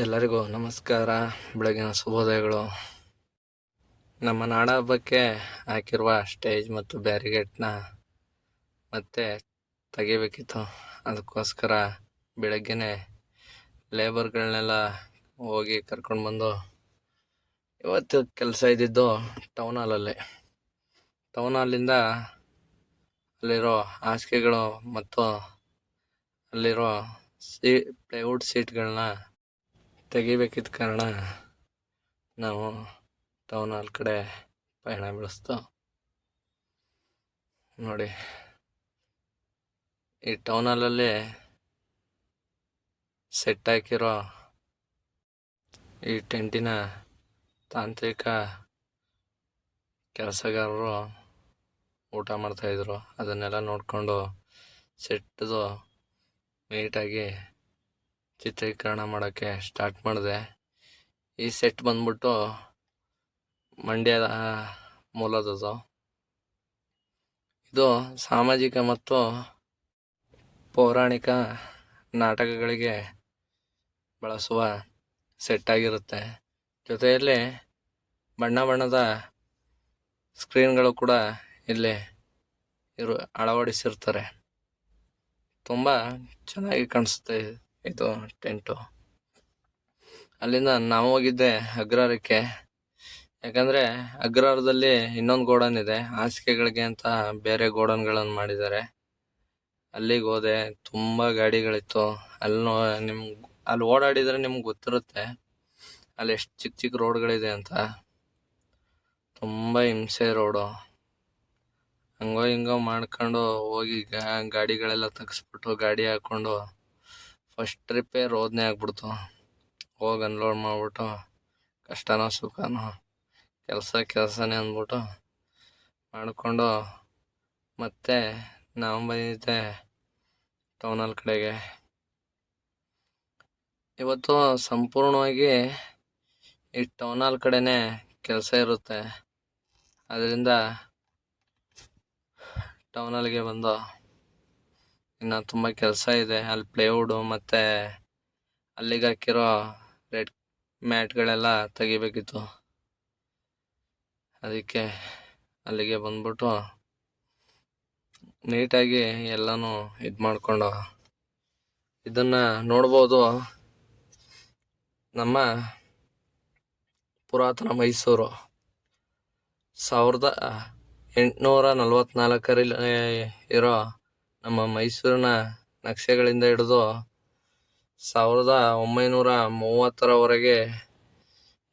ಎಲ್ಲರಿಗೂ ನಮಸ್ಕಾರ. ಬೆಳಗಿನ ಶುಭೋದಯಗಳು. ನಮ್ಮ ನಾಡ ಹಬ್ಬಕ್ಕೆ ಹಾಕಿರುವ ಸ್ಟೇಜ್ ಮತ್ತು ಬ್ಯಾರಿಗೇಟ್ನ ಮತ್ತೆ ತೆಗಿಬೇಕಿತ್ತು. ಅದಕ್ಕೋಸ್ಕರ ಬೆಳಗ್ಗೆನೆ ಲೇಬರ್ಗಳನ್ನೆಲ್ಲ ಹೋಗಿ ಕರ್ಕೊಂಡು ಬಂದು ಇವತ್ತು ಕೆಲಸ ಇದ್ದಿದ್ದು ಟೌನ್ ಹಾಲಲ್ಲಿ. ಟೌನ್ ಹಾಲಿಂದ ಅಲ್ಲಿರೋ ಹಾಸಿಗೆಗಳು ಮತ್ತು ಅಲ್ಲಿರೋ ಸೀ, ಪ್ಲೈವುಡ್ ಸೀಟ್ಗಳನ್ನ ತೆಗಿಬೇಕಿದ್ದ ಕಾರಣ ನಾವು ಟೌನ್ ಹಾಲ್ ಕಡೆ ಪಯಣ ಬೆಳೆಸ್ತು. ನೋಡಿ, ಈ ಟೌನ್ ಹಾಲಲ್ಲಿ ಸೆಟ್ ಹಾಕಿರೋ ಈ ಟೆಂಟಿನ ತಾಂತ್ರಿಕ ಕೆಲಸಗಾರರು ಊಟ ಮಾಡ್ತಾಯಿದ್ರು ಅದನ್ನೆಲ್ಲ ನೋಡಿಕೊಂಡು ಸೆಟ್ದು ನೀಟಾಗಿ ಚಿತ್ರೀಕರಣ ಮಾಡೋಕ್ಕೆ ಸ್ಟಾರ್ಟ್ ಮಾಡಿದೆ. ಈ ಸೆಟ್ ಬಂದ್ಬಿಟ್ಟು ಮಂಡ್ಯದ ಮೂಲದದು. ಇದು ಸಾಮಾಜಿಕ ಮತ್ತು ಪೌರಾಣಿಕ ನಾಟಕಗಳಿಗೆ ಬಳಸುವ ಸೆಟ್ ಆಗಿರುತ್ತೆ. ಜೊತೆಯಲ್ಲಿ ಬಣ್ಣ ಬಣ್ಣದ ಸ್ಕ್ರೀನ್ಗಳು ಕೂಡ ಇಲ್ಲಿ ಇರು, ಅಳವಡಿಸಿರ್ತಾರೆ. ತುಂಬ ಚೆನ್ನಾಗಿ ಕಾಣಿಸುತ್ತೆ. ಇದು ಟೆಂಟು. ಅಲ್ಲಿಂದ ನಾವು ಹೋಗಿದ್ದೆ ಅಗ್ರಹಾರಕ್ಕೆ ಯಾಕಂದರೆ ಅಗ್ರಹಾರದಲ್ಲಿ ಇನ್ನೊಂದು ಗೋಡನ್ ಇದೆ. ಹಾಸಿಗೆಗಳಿಗೆ ಅಂತ ಬೇರೆ ಗೋಡನ್ಗಳನ್ನು ಮಾಡಿದ್ದಾರೆ. ಅಲ್ಲಿಗೆ ಹೋದೆ. ತುಂಬ ಗಾಡಿಗಳಿತ್ತು. ಅಲ್ಲಿ ನಿಮ್ಗೆ ಅಲ್ಲಿ ಓಡಾಡಿದರೆ ನಿಮ್ಗೆ ಗೊತ್ತಿರುತ್ತೆ. ಅಲ್ಲಿ ಎಷ್ಟು ಚಿಕ್ಕ ಚಿಕ್ಕ ರೋಡ್ಗಳಿದೆ ಅಂತ. ತುಂಬ ಹಿಂಸೆ ರೋಡು. ಹಂಗೋ ಹಿಂಗೋ ಮಾಡ್ಕೊಂಡು ಹೋಗಿ ಗಾಡಿಗಳೆಲ್ಲ ತಗ್ಸ್ಬಿಟ್ಟು ಗಾಡಿ ಹಾಕ್ಕೊಂಡು ಫಸ್ಟ್ ಟ್ರಿಪ್ಪೇ ರೋದನೆ ಆಗ್ಬಿಡ್ತು. ಹೋಗಿ ಅನ್ಲೋಡ್ ಮಾಡಿಬಿಟ್ಟು, ಕಷ್ಟನೋ ಸುಖನೋ, ಕೆಲಸ ಕೆಲಸನೇ ಅಂದ್ಬಿಟ್ಟು ಮಾಡಿಕೊಂಡು ಮತ್ತೆ ನಾವು ಬಂದಿದ್ದೆ ಟೌನಲ್ಲಿ ಕಡೆಗೆ. ಇವತ್ತು ಸಂಪೂರ್ಣವಾಗಿ ಈ ಟೌನಲ್ಲಿ ಕಡೆನೇ ಕೆಲಸ ಇರುತ್ತೆ. ಅದರಿಂದ ಟೌನಲ್ಲಿಗೆ ಬಂದು ಇನ್ನು ತುಂಬಾ ಕೆಲಸ ಇದೆ. ಅಲ್ಲಿ ಪ್ಲೇವುಡು ಮತ್ತೆ ಅಲ್ಲಿಗೆ ಹಾಕಿರೋ ರೆಡ್ ಮ್ಯಾಟ್ಗಳೆಲ್ಲ ತೆಗಿಬೇಕಿತ್ತು. ಅದಕ್ಕೆ ಅಲ್ಲಿಗೆ ಬಂದ್ಬಿಟ್ಟು ನೀಟಾಗಿ ಎಲ್ಲನೂ ಇದು ಮಾಡಿಕೊಂಡು. ಇದನ್ನು ನೋಡ್ಬೋದು ನಮ್ಮ ಪುರಾತನ ಮೈಸೂರು. ಸಾವಿರದ ಎಂಟುನೂರ ನಲವತ್ತ್ನಾಲ್ಕರಲ್ಲಿ ಇರೋ ನಮ್ಮ ಮೈಸೂರಿನ ನಕ್ಷೆಗಳಿಂದ ಹಿಡಿದು ಸಾವಿರದ ಒಂಬೈನೂರ ಮೂವತ್ತರವರೆಗೆ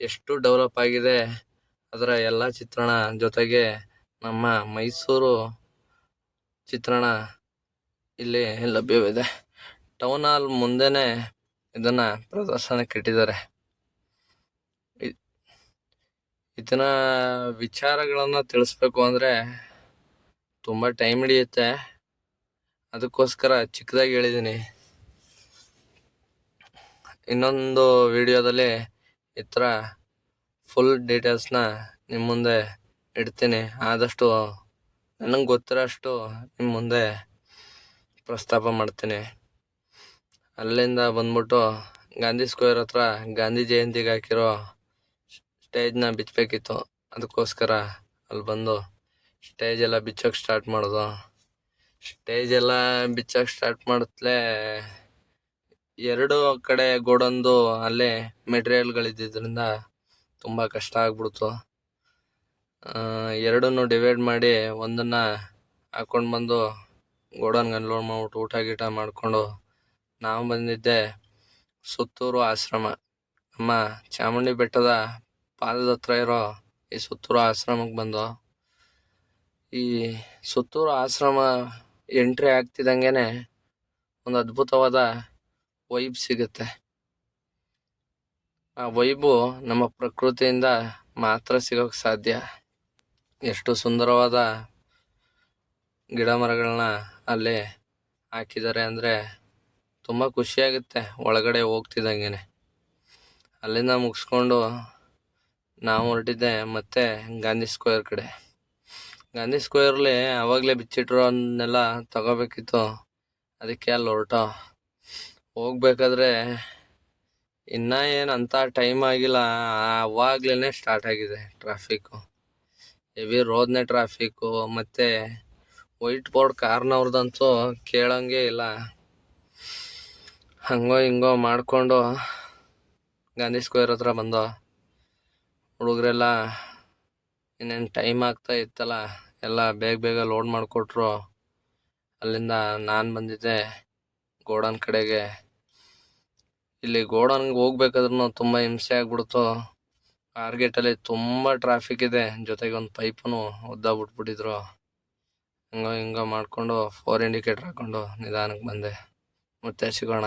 ಎಷ್ಟು ಡೆವಲಪ್ ಆಗಿದೆ, ಅದರ ಎಲ್ಲ ಚಿತ್ರಣ ಜೊತೆಗೆ ನಮ್ಮ ಮೈಸೂರು ಚಿತ್ರಣ ಇಲ್ಲಿ ಲಭ್ಯವಿದೆ. ಟೌನ್ ಹಾಲ್ ಮುಂದೆನೇ ಇದನ್ನು ಪ್ರದರ್ಶನಕ್ಕೆ ಇಟ್ಟಿದ್ದಾರೆ. ಇದನ್ನ ವಿಚಾರಗಳನ್ನು ತಿಳಿಸ್ಬೇಕು ಅಂದರೆ ತುಂಬ ಟೈಮ್ ಹಿಡಿಯುತ್ತೆ. ಅದಕ್ಕೋಸ್ಕರ ಚಿಕ್ಕದಾಗಿ ಹೇಳಿದ್ದೀನಿ. ಇನ್ನೊಂದು ವಿಡಿಯೋದಲ್ಲಿ ಈ ಥರ ಫುಲ್ ಡೀಟೇಲ್ಸ್ನ ನಿಮ್ಮ ಮುಂದೆ ಇಡ್ತೀನಿ. ಆದಷ್ಟು ನನಗೆ ಗೊತ್ತಿರೋಷ್ಟು ನಿಮ್ಮ ಮುಂದೆ ಪ್ರಸ್ತಾಪ ಮಾಡ್ತೀನಿ. ಅಲ್ಲಿಂದ ಬಂದ್ಬಿಟ್ಟು ಗಾಂಧಿ ಸ್ಕ್ವೇರ್ ಹತ್ರ ಗಾಂಧಿ ಜಯಂತಿಗೆ ಹಾಕಿರೋ ಸ್ಟೇಜ್ನ ಬಿಚ್ಚಬೇಕಿತ್ತು ಅದಕ್ಕೋಸ್ಕರ ಅಲ್ಲಿ ಬಂದು ಸ್ಟೇಜ್ ಎಲ್ಲ ಬಿಚ್ಚೋಕೆ ಸ್ಟಾರ್ಟ್ ಮಾಡೋದು. ಸ್ಟೇಜ್ ಎಲ್ಲ ಬಿಚ್ಚೋಕೆ ಸ್ಟಾರ್ಟ್ ಮಾಡತ್ಲೆ ಎರಡು ಕಡೆ ಗೋಡೊಂದು ಅಲ್ಲೇ ಮೆಟೀರಿಯಲ್ಗಳಿದ್ದರಿಂದ ತುಂಬ ಕಷ್ಟ ಆಗ್ಬಿಡ್ತು. ಎರಡನ್ನು ಡಿವೈಡ್ ಮಾಡಿ ಒಂದನ್ನ ಹಾಕೊಂಡು ಬಂದು ಗೋಡನ್ಗೆ ಅನ್ಲೋಡ್ ಮಾಡ್ಬಿಟ್ಟು ಊಟ ಗೀಟ ಮಾಡಿಕೊಂಡು ನಾವು ಬಂದಿದ್ದೆ ಸುತ್ತೂರು ಆಶ್ರಮ. ನಮ್ಮ ಚಾಮುಂಡಿ ಬೆಟ್ಟದ ಪಾದದ ಹತ್ರ ಇರೋ ಈ ಸುತ್ತೂರು ಆಶ್ರಮಕ್ಕೆ ಬಂದು ಈ ಸುತ್ತೂರು ಆಶ್ರಮ ಎಂಟ್ರಿ ಆಗ್ತಿದ್ದಂಗೆ ಒಂದು ಅದ್ಭುತವಾದ ವೈಬ್ ಸಿಗುತ್ತೆ. ಆ ವೈಬು ನಮ್ಮ ಪ್ರಕೃತಿಯಿಂದ ಮಾತ್ರ ಸಿಗೋಕೆ ಸಾಧ್ಯ. ಎಷ್ಟು ಸುಂದರವಾದ ಗಿಡ ಮರಗಳನ್ನ ಅಲ್ಲಿ ಹಾಕಿದ್ದಾರೆ ಅಂದರೆ ತುಂಬ ಖುಷಿಯಾಗುತ್ತೆ ಒಳಗಡೆ ಹೋಗ್ತಿದ್ದಂಗೆ ಅಲ್ಲಿಂದ ಮುಗಿಸ್ಕೊಂಡು ನಾವು ಹೊರಟಿದ್ದೆ ಮತ್ತೆ ಗಾಂಧಿ ಸ್ಕ್ವೇರ್ ಕಡೆ. ಗಾಂಧಿ ಸ್ಕ್ವೇರ್ಲಿ ಆವಾಗಲೇ ಬಿಚ್ಚಿಟ್ರೋನ್ನೆಲ್ಲ ತಗೋಬೇಕಿತ್ತು. ಅದಕ್ಕೆ ಅಲ್ಲಿ ಹೊರಟ. ಹೋಗ್ಬೇಕಾದ್ರೆ ಇನ್ನೂ ಏನು ಅಂತ ಟೈಮ್ ಆಗಿಲ್ಲ. ಅವಾಗ್ಲೇನೆ ಸ್ಟಾರ್ಟ್ ಆಗಿದೆ ಟ್ರಾಫಿಕ್ ಹೆವಿ ರೋದ್ನೆ ಟ್ರಾಫಿಕ್ ಮತ್ತೆ ವೈಟ್ ಬೋರ್ಡ್ ಕಾರ್ನವ್ರದಂತೂ ಕೇಳಂಗೆ ಇಲ್ಲ. ಹಂಗೋ ಹಿಂಗೋ ಮಾಡ್ಕೊಂಡು ಗಾಂಧಿ ಸ್ಕ್ವೇರ್ ಹತ್ರ ಬಂದೋ. ಹುಡುಗರೆಲ್ಲ ಇನ್ನೇನು ಟೈಮ್ ಆಗ್ತಾ ಇತ್ತಲ್ಲ. ಎಲ್ಲ ಬೇಗ ಬೇಗ ಲೋಡ್ ಮಾಡಿಕೊಟ್ರು. ಅಲ್ಲಿಂದ ನಾನು ಬಂದಿದ್ದೆ ಗೋಡನ್ ಕಡೆಗೆ. ಇಲ್ಲಿ ಗೋಡನ್ಗೆ ಹೋಗ್ಬೇಕಾದ್ರೂ ತುಂಬ ಹಿಂಸೆ ಆಗ್ಬಿಡ್ತು. ಅಲ್ಲಿ ತುಂಬ ಟ್ರಾಫಿಕ್ ಇದೆ. ಜೊತೆಗೆ ಒಂದು ಪೈಪನ್ನು ಉದ್ದ ಬಿಟ್ಬಿಟ್ಟಿದ್ರು. ಹಂಗೋ ಹಿಂಗೋ ಮಾಡಿಕೊಂಡು ಫೋರ್ ಇಂಡಿಕೇಟ್ರ್ ಹಾಕೊಂಡು ನಿಧಾನಕ್ಕೆ ಬಂದೆ. ಮತ್ತೆ ಸಿಗೋಣ.